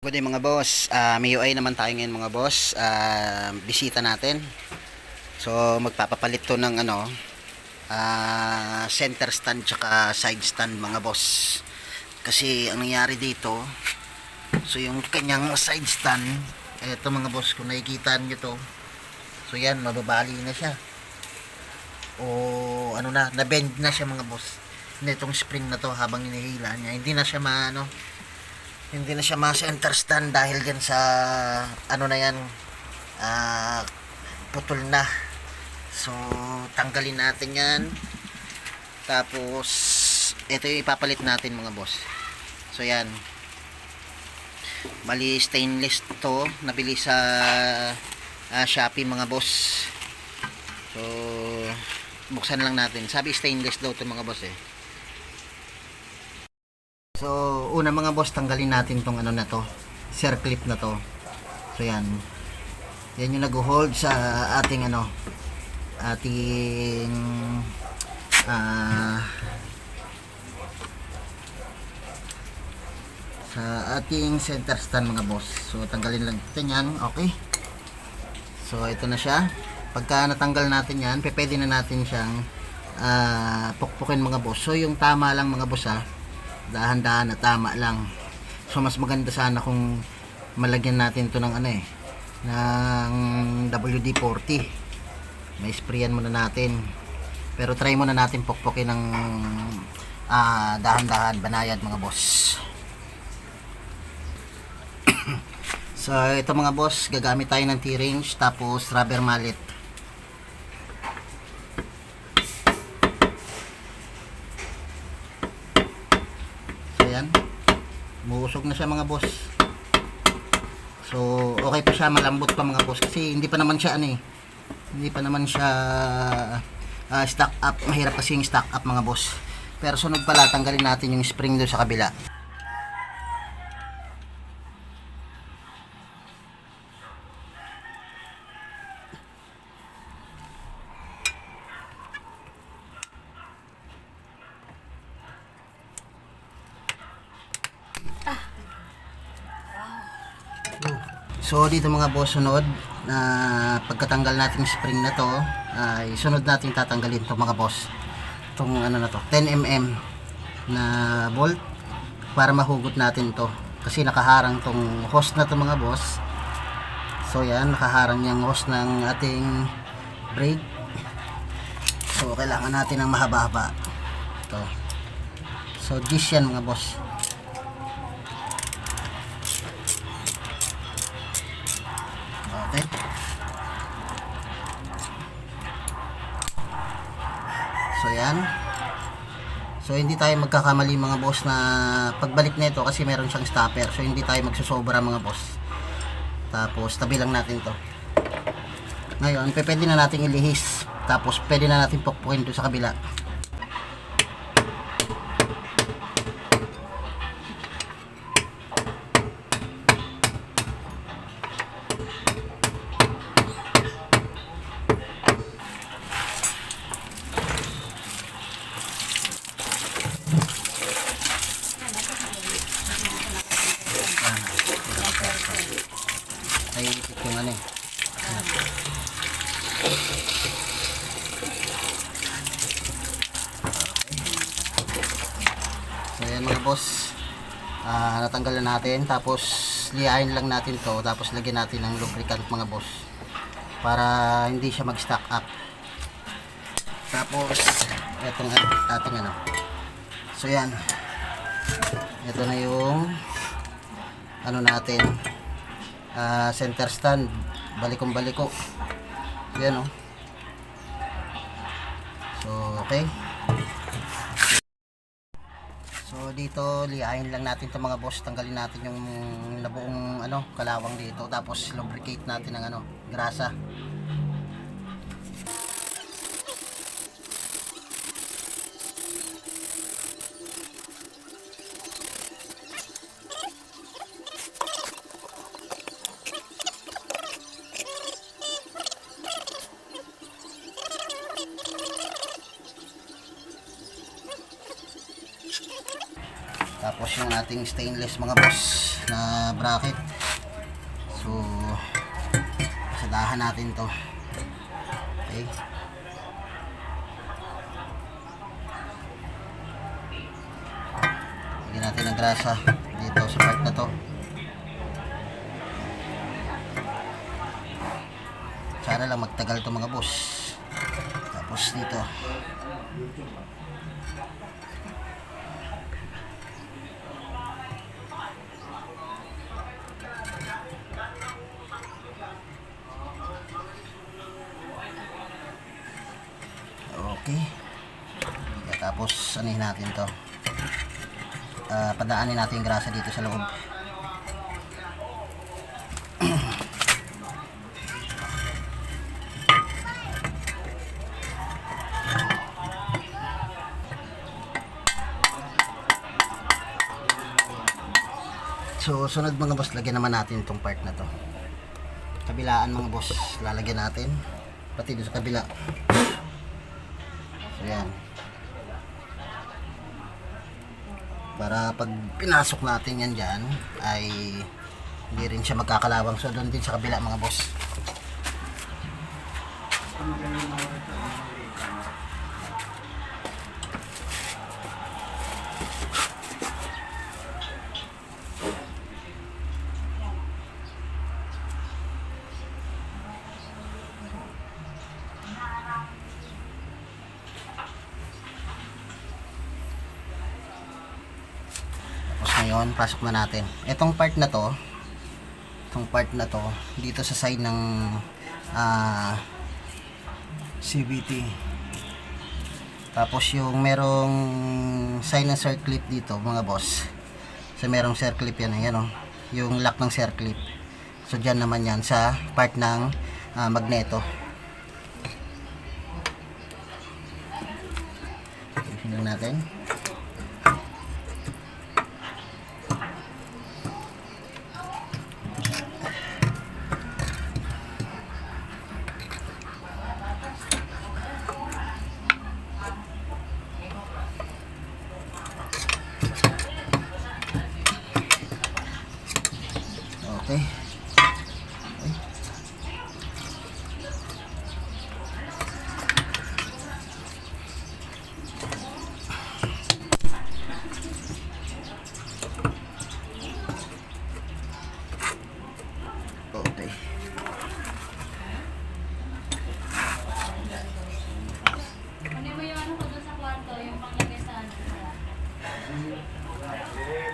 Good day mga boss. Ah, may UI naman tayo ngayon mga boss. Ah, bisita natin. So magpapapalit to ng ano ah, center stand tsaka side stand mga boss. Kasi ang nangyari dito, so yung kanyang side stand, eto mga boss kung nakikita niyo to. So yan, mababali na siya. O ano na, na-bend na siya mga boss. Nitong spring na to habang hinihila niya, hindi na siya maano, hindi na siya ma-center stand dahil dyan sa ano na yan ah, putol na. So tanggalin natin yan. Tapos ito yung ipapalit natin mga boss. So yan. Bali stainless to. Nabili sa ah, Shopee mga boss. So buksan lang natin. Sabi stainless daw to mga boss eh So, una mga boss, tanggalin natin tong ano na to. Circle clip na to. So, yan. Yan yung nag-hold sa ating ano, ating ah sa ating center stand mga boss. So, tanggalin lang natin yan. Okay. So, ito na siya. Pagka natanggal natin yan, pwede na natin siyang ah, pukpukin mga boss. So, yung tama lang mga boss ah, dahan-dahan na tama lang. So mas maganda sana kung malagyan natin to ng ano eh ng WD-40. May sprayan muna natin. Pero try muna natin pukpukin ng ah, dahan-dahan banayad mga boss. so ito mga boss, gagamit tayo ng T-range tapos rubber mallet. So yan. Muusog na siya mga boss. So okay pa siya, malambot pa mga boss kasi hindi pa naman siya ano eh. Hindi pa naman siya ah, stock up. Mahirap kasi yung stock up mga boss. Pero sunod pala, tanggalin natin yung spring doon sa kabila. So dito mga boss sunod na pagkatanggal natin yung spring na to ay sunod natin tatanggalin to mga boss. Itong ano na to 10 mm na bolt para mahugot natin to kasi nakaharang tong hose na to mga boss. So yan nakaharang yung hose ng ating brake. So kailangan natin ng mahaba-haba. To. So this yan mga boss. So yan. So hindi tayo magkakamali mga boss na pagbalik nito kasi meron siyang stopper. So hindi tayo magsusobra mga boss. Tapos tabi lang natin to. Ngayon, pwede na natin ilihis. Tapos pwede na natin pukpukin doon sa kabila. Ay, ipit yung ano eh. So yan mga boss. Ah, natanggal na natin tapos liain lang natin to tapos lagyan natin ng lubricant mga boss para hindi siya mag-stack up. Tapos etong ating ano. So yan. Ito na yung ano natin ah, center stand balikong baliko yan o so okay dito liain lang natin to mga boss. Tanggalin natin yung nabuong ano kalawang dito. Tapos lubricate natin ng ano grasa Tapos yung ating stainless mga boss na bracket. So, pasadahan natin to. Okay. Lagyan natin ng grasa dito sa part na to. Sana lang magtagal to mga boss. Tapos dito. Anuhin natin to. Ah, padaanin natin yung grasa dito sa loob. So, sunod mga boss, lagyan naman natin itong part na to. Kabilaan mga boss, lalagyan natin. Pati doon sa kabila. So, yan. Para pag pinasok natin yan dyan, ay hindi rin siya magkakalawang. So, doon din sa kabila mga boss. Tapos ngayon, pasok na natin. Itong part na to, itong part na to, dito sa side ng ah, CVT. Tapos yung merong sign ng circlip dito, mga boss. So merong circlip yan, ayan oh. Yung lock ng circlip. So dyan naman yan sa part ng ah, magneto. Tingnan natin. Okay. Okay. Okay. Ano mo yung ano ko doon sa kwarto, yung panglagay sa ano?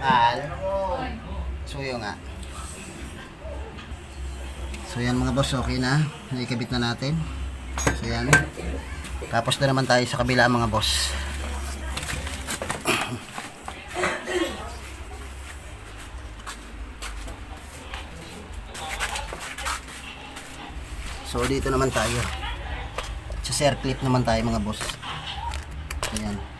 Al. Oy, Suyo nga. So yan mga boss, okay na. Naikabit na natin. So yan. Tapos na naman tayo sa kabila mga boss. So dito naman tayo. Sa circlip naman tayo mga boss. Ayan.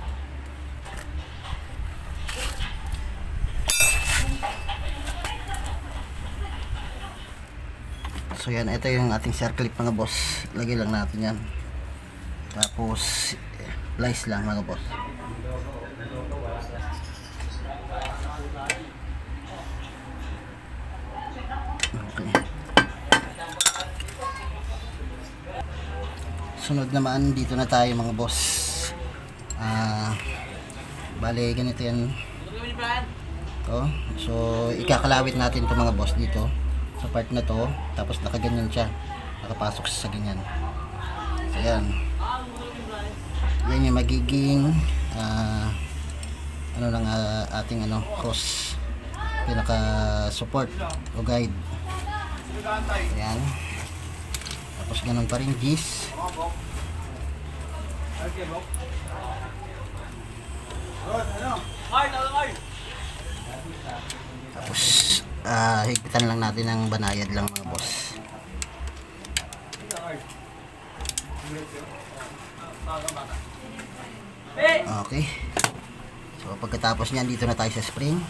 So yan, ito yung ating circlip mga boss. Lagay lang natin yan. Tapos, lice lang mga boss. Okay. Sunod naman, dito na tayo mga boss. Ah, bale, ganito yan. To. So, ikakalawit natin to mga boss dito sa part na to. Tapos nakaganyan siya. Nakapasok siya sa ganyan. So, yan. Yan yung magiging ah, ano lang ah, ating ano, cross pinaka support o guide. Yan. Tapos ganun pa rin gis. Tapos, ah higpitan lang natin ng banayad lang mga boss. Okay. So, pagkatapos niyan, dito na tayo sa spring.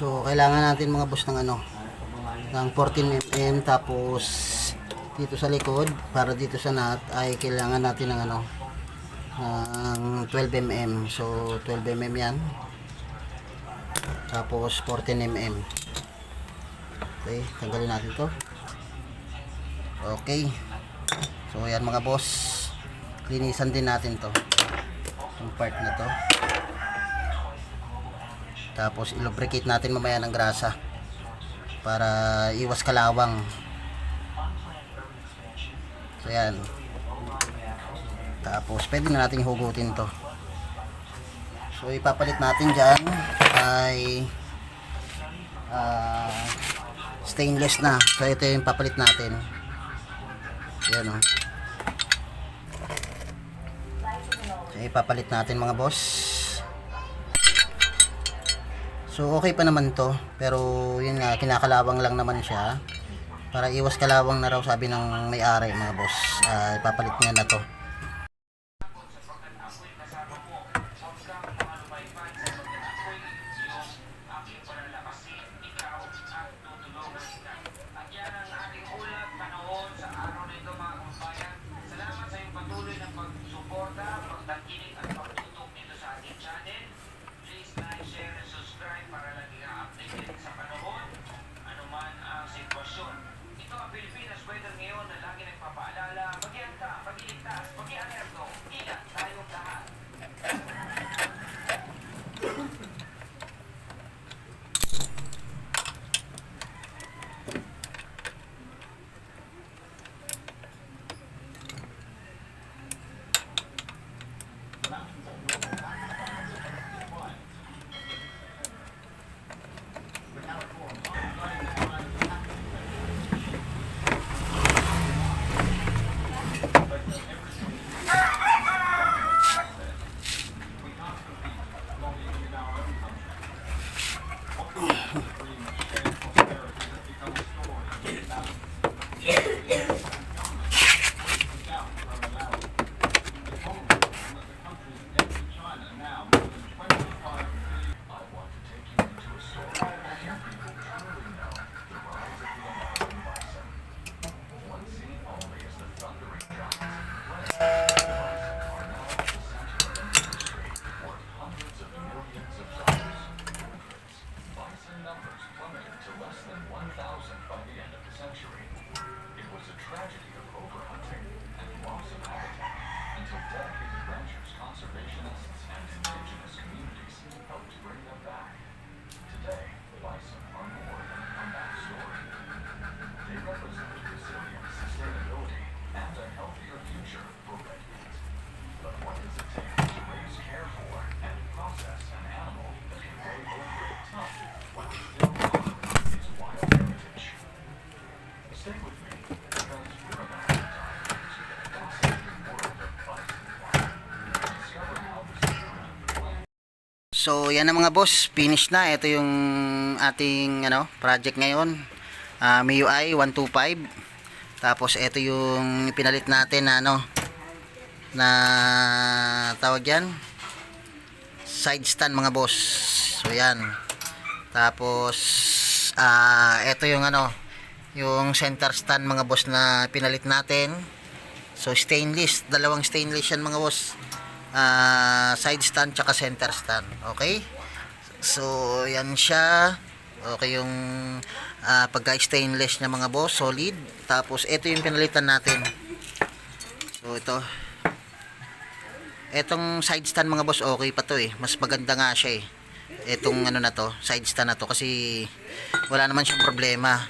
So, kailangan natin mga boss ng ano, ng 14mm tapos dito sa likod para dito sa nut ay kailangan natin ng ano ng 12mm so 12mm yan. Tapos 14mm okay tanggalin natin to. Okay. So yan mga boss. Linisan din natin to yung part na to tapos ilubricate natin mamaya ng grasa para iwas kalawang. So yan. Tapos pwede na natin hugutin to. So ipapalit natin dyan ay ah, stainless na. So ito yung papalit natin. Yan o so ipapalit natin mga boss So okay pa naman to, pero yun nga kinakalawang lang naman siya. Para iwas kalawang na raw sabi ng may-ari mga boss. Ah, ipapalit niya na to. Yeah. to less than 1,000 by the end of the century. It was a tragedy of overhunting and loss of habitat until dedicated ranchers, conservationists, and indigenous communities helped to bring them back. Today, bison are more than a comeback story. They represent resilience, sustainability, and a healthier future for redwoods. But what does it take to raise, care for, and process an animal that can weigh over a ton? So, yan na mga boss, finish na. Ito yung ating ano, project ngayon. Ah, MIUI 125. Tapos ito yung pinalit natin na ano na tawag yan side stand mga boss. So yan. Tapos ah ito yung ano yung center stand mga boss na pinalit natin. So stainless, dalawang stainless yan mga boss. Ah, side stand tsaka center stand. Okay? So yan siya. Okay yung ah, pagka-stainless niya mga boss, solid. Tapos ito yung pinalitan natin. So ito. Etong side stand mga boss, okay pa to eh. Mas maganda nga siya eh. Etong ano na to, side stand na to kasi wala naman siyang problema.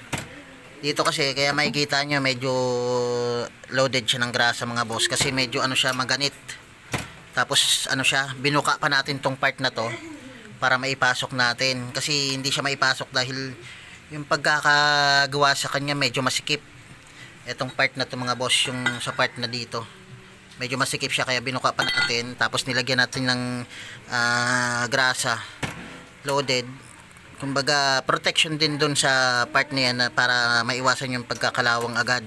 Dito kasi kaya makikita nyo medyo loaded siya ng grasa mga boss kasi medyo ano siya maganit. Tapos ano siya, binuka pa natin tong part na to para maipasok natin. Kasi hindi siya maipasok dahil yung pagkakagawa sa kanya medyo masikip. Etong part na to mga boss, yung sa part na dito. Medyo masikip siya kaya binuka pa natin. Tapos nilagyan natin ng ah, grasa. Loaded. Kumbaga protection din dun sa part na yan na para maiwasan yung pagkakalawang agad.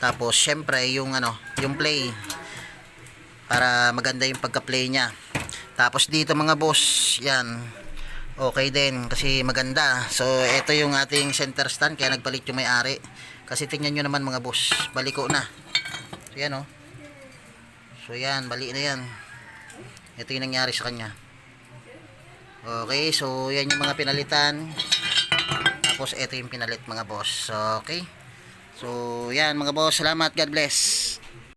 Tapos syempre yung ano yung play para maganda yung pagka-play niya tapos dito mga boss yan okay din kasi maganda. So, ito yung ating center stand kaya nagpalit yung may-ari. Kasi tingnan nyo naman mga boss, baliko na. So, yan oh. So, yan, bali na yan. Ito yung nangyari sa kanya. Okay, so yan yung mga pinalitan. Tapos, ito yung pinalit mga boss. Okay. So, yan mga boss, salamat. God bless.